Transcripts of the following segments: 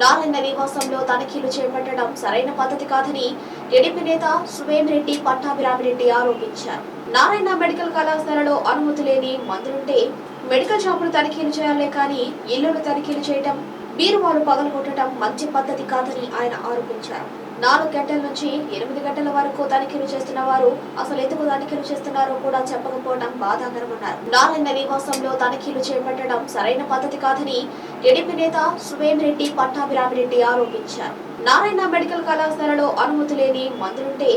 నారాయణ నివాసంలో తనిఖీలు చేపట్టడం సరైన పద్ధతి కాదని టీడీపీ నేత సువేం రెడ్డి పట్టాభిరామిరెడ్డి ఆరోపించారు. నారాయణ మెడికల్ కళాశాలలో అనుమతి లేని మందులుంటే మెడికల్ షాపులు తనిఖీలు చేయాలే కానీ ఇల్లులు తనిఖీలు చేయటం బీరువాలు పగలగొట్టడం మంచి పద్ధతి కాదని ఆయన ఆరోపించారు. నాలుగు గంటల నుంచి ఎనిమిది గంటల వరకు తనిఖీలు చేస్తున్న వారు అసలు ఎందుకు తనిఖీలు చేస్తున్నారో కూడా చెప్పకపోవడం బాధాకరమన్నారు. నారాయణ నివాసంలో తనిఖీలు చేపట్టడం సరైన పద్ధతి కాదని టీడీపీ నేత సువేం రెడ్డి పట్టాభిరామిరెడ్డి ఆరోపించారు. నారాయణ మెడికల్ కళాశాలలో అనుమతి లేని మందులుంటే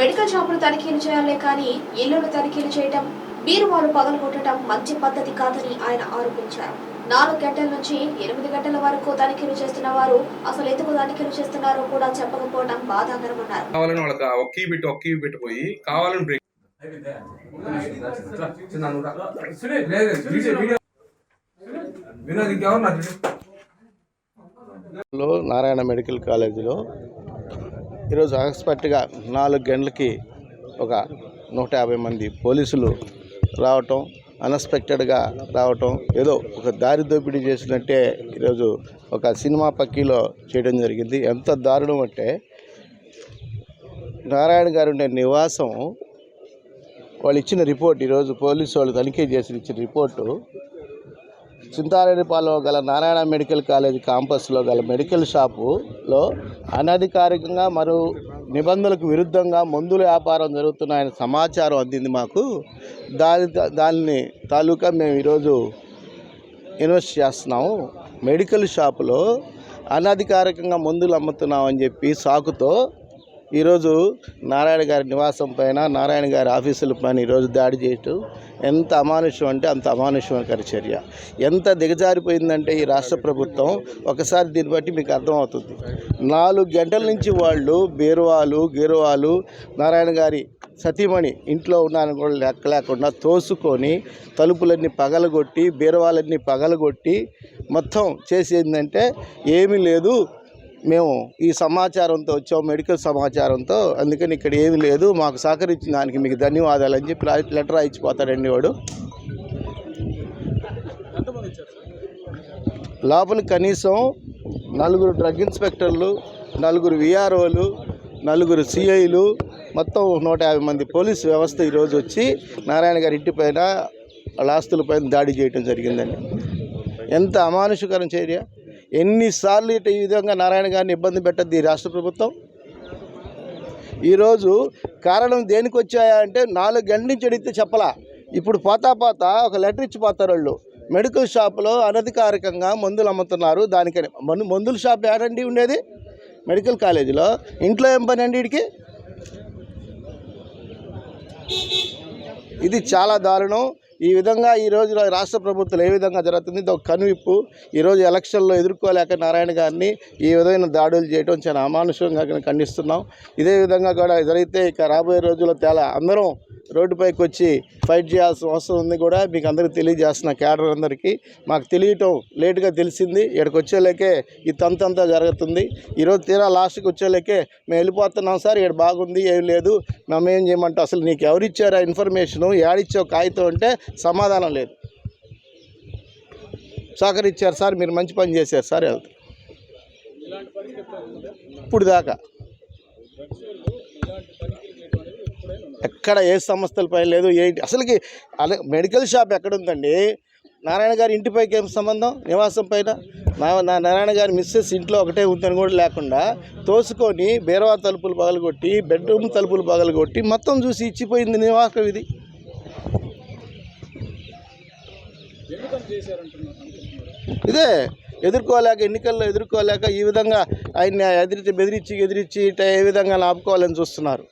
మెడికల్ షాపులు తనిఖీలు చేయాలే కానీ ఇల్లులు తనిఖీలు చేయటం బీరువాలు పగలగొట్టడం మంచి పద్ధతి కాదని ఆయన ఆరోపించారు. నాలుగు గంటల నుంచి ఎనిమిది గంటల వరకు తనిఖీలు చేస్తున్న వారు అసలు ఎందుకు తనిఖీలు చేస్తున్నారో కూడా చెప్పకపోవడం బాధాకరమన్నారు కావాలని వాళ్ళకి ఆ ఒక్క కీ పెట్టి ఒక్క కీ పెట్టిపోయి కావాలని బ్రేక్ నారాయణ మెడికల్ కాలేజీలో ఈరోజు అన్ఎక్స్పెక్ట్గా నాలుగు గంటలకి ఒక నూట యాభై మంది పోలీసులు రావటం అన్ఎక్స్పెక్టెడ్గా రావటం ఏదో ఒక దారి దోపిడీ చేసినట్టే ఈరోజు ఒక సినిమా పక్కీలో చేయడం జరిగింది. ఎంత దారుణం అంటే నారాయణ గారు ఉండే నివాసం వాళ్ళు ఇచ్చిన రిపోర్ట్ ఈరోజు పోలీసు వాళ్ళు తనిఖీ చేసి ఇచ్చిన రిపోర్టు చింతారెడ్డిపాలెంలో గల నారాయణ మెడికల్ కాలేజ్ కాంపస్లో గల మెడికల్ షాపులో అనధికారికంగా మరో నిబంధనలకు విరుద్ధంగా మందుల వ్యాపారం జరుగుతున్నాయని సమాచారం అందింది మాకు. దాని దాన్ని తాలూకా మేము ఈరోజు ఇన్వెస్ట్ చేస్తున్నాము. మెడికల్ షాపులో అనధికారికంగా మందులు అమ్ముతున్నామని చెప్పి సాకుతో ఈరోజు నారాయణ గారి నివాసం పైన నారాయణ గారి ఆఫీసుల పైన ఈరోజు దాడి చేయటం ఎంత అమానుష్యం అంటే అంత అమానుష్యకర చర్య ఎంత దిగజారిపోయిందంటే ఈ రాష్ట్ర ప్రభుత్వం ఒకసారి దీన్ని బట్టి మీకు అర్థమవుతుంది. నాలుగు గంటల నుంచి వాళ్ళు బీరువాలు గీరువాలు నారాయణ గారి సతీమణి ఇంట్లో ఉన్నాను కూడా లెక్క లేకుండా తోసుకొని తలుపులన్నీ పగలగొట్టి బీరువాలన్నీ పగలగొట్టి మొత్తం చేసేందంటే ఏమీ లేదు. మేము ఈ సమాచారంతో వచ్చాం మెడికల్ సమాచారంతో. అందుకని ఇక్కడ ఏమీ లేదు. మాకు సహకరించిన దానికి మీకు ధన్యవాదాలు అని చెప్పి లెటర్ రాయించిపోతాడండి వాడు. లోపల కనీసం నలుగురు డ్రగ్ ఇన్స్పెక్టర్లు నలుగురు విఆర్ఓలు నలుగురు సిఐలు మొత్తం నూట యాభై మంది పోలీస్ వ్యవస్థ ఈరోజు వచ్చి నారాయణ గారి ఇంటి పైన వాళ్ళ ఆస్తులపైన దాడి చేయడం జరిగిందండి. ఎంత అమానుషకరం చర్య? ఎన్నిసార్లు ఇటు ఈ విధంగా నారాయణ గారిని ఇబ్బంది పెట్టద్ది ఈ రాష్ట్ర ప్రభుత్వం? ఈరోజు కారణం దేనికి వచ్చాయా అంటే నాలుగు గంటల నుంచి అడిగితే చెప్పలా. ఇప్పుడు పోతా పోతా ఒక లెటర్ ఇచ్చి పోతారు వాళ్ళు. మెడికల్ షాప్లో అనధికారికంగా మందులు అమ్ముతున్నారు దానికని. మందు మందుల షాప్ ఏడండి ఉండేది? మెడికల్ కాలేజీలో. ఇంట్లో ఏం పని అండి వీడికి? ఇది చాలా దారుణం. ఈ విధంగా ఈ రోజు రాష్ట్ర ప్రభుత్వం ఏ విధంగా జరుగుతుంది? ఇది ఒక కనువిప్పు. ఈరోజు ఎలక్షన్లో ఎదుర్కోలేక నారాయణ గారిని ఈ విధమైన దాడులు చేయడం చాలా అమానుషంగా ఖండిస్తున్నాం. ఇదే విధంగా కూడా జరిగితే ఇక రాబోయే రోజుల్లో తేలా అందరం రోడ్డుపైకి వచ్చి ఫైట్ చేయాల్సిన అవసరం ఉంది కూడా మీకు అందరికీ తెలియజేస్తున్న క్యాడర్ అందరికీ. మాకు తెలియటం లేటుగా తెలిసింది. ఇక్కడికి వచ్చేలేకే ఈ తంతంతా జరుగుతుంది. ఈరోజు తీరా లాస్ట్కి వచ్చేలేకే మేము వెళ్ళిపోతున్నాం సార్ ఇక్కడ బాగుంది ఏం లేదు. మేము ఏం చేయమంటే? అసలు నీకు ఎవరిచ్చారా ఇన్ఫర్మేషను? ఏడిచ్చావు కాగితం అంటే సమాధానం లేదు. సహకరించారు సార్ మీరు మంచి పని చేశారు సార్ వెళ్తారు ఇప్పుడు దాకా. ఎక్కడ ఏ సంస్థల పైన లేదు ఏంటి? అసలుకి అలా మెడికల్ షాప్ ఎక్కడ ఉందండి నారాయణ గారి ఇంటిపైకి ఏం సంబంధం? నివాసం పైన? నా నా నారాయణ గారి మిస్సెస్ ఇంట్లో ఒకటే ఉందని కూడా లేకుండా తోసుకొని బీరవా తలుపులు పగలగొట్టి బెడ్రూమ్ తలుపులు పగలగొట్టి మొత్తం చూసి ఇచ్చిపోయింది నివాసం ఇది. ఇదే ఎదుర్కోలేక ఎన్నికల్లో ఎదుర్కోలేక ఈ విధంగా ఆయన్ని ఎదిరించి బెదిరించి ఎదిరించి ఏ విధంగా ఆపుకోవాలని చూస్తున్నారు?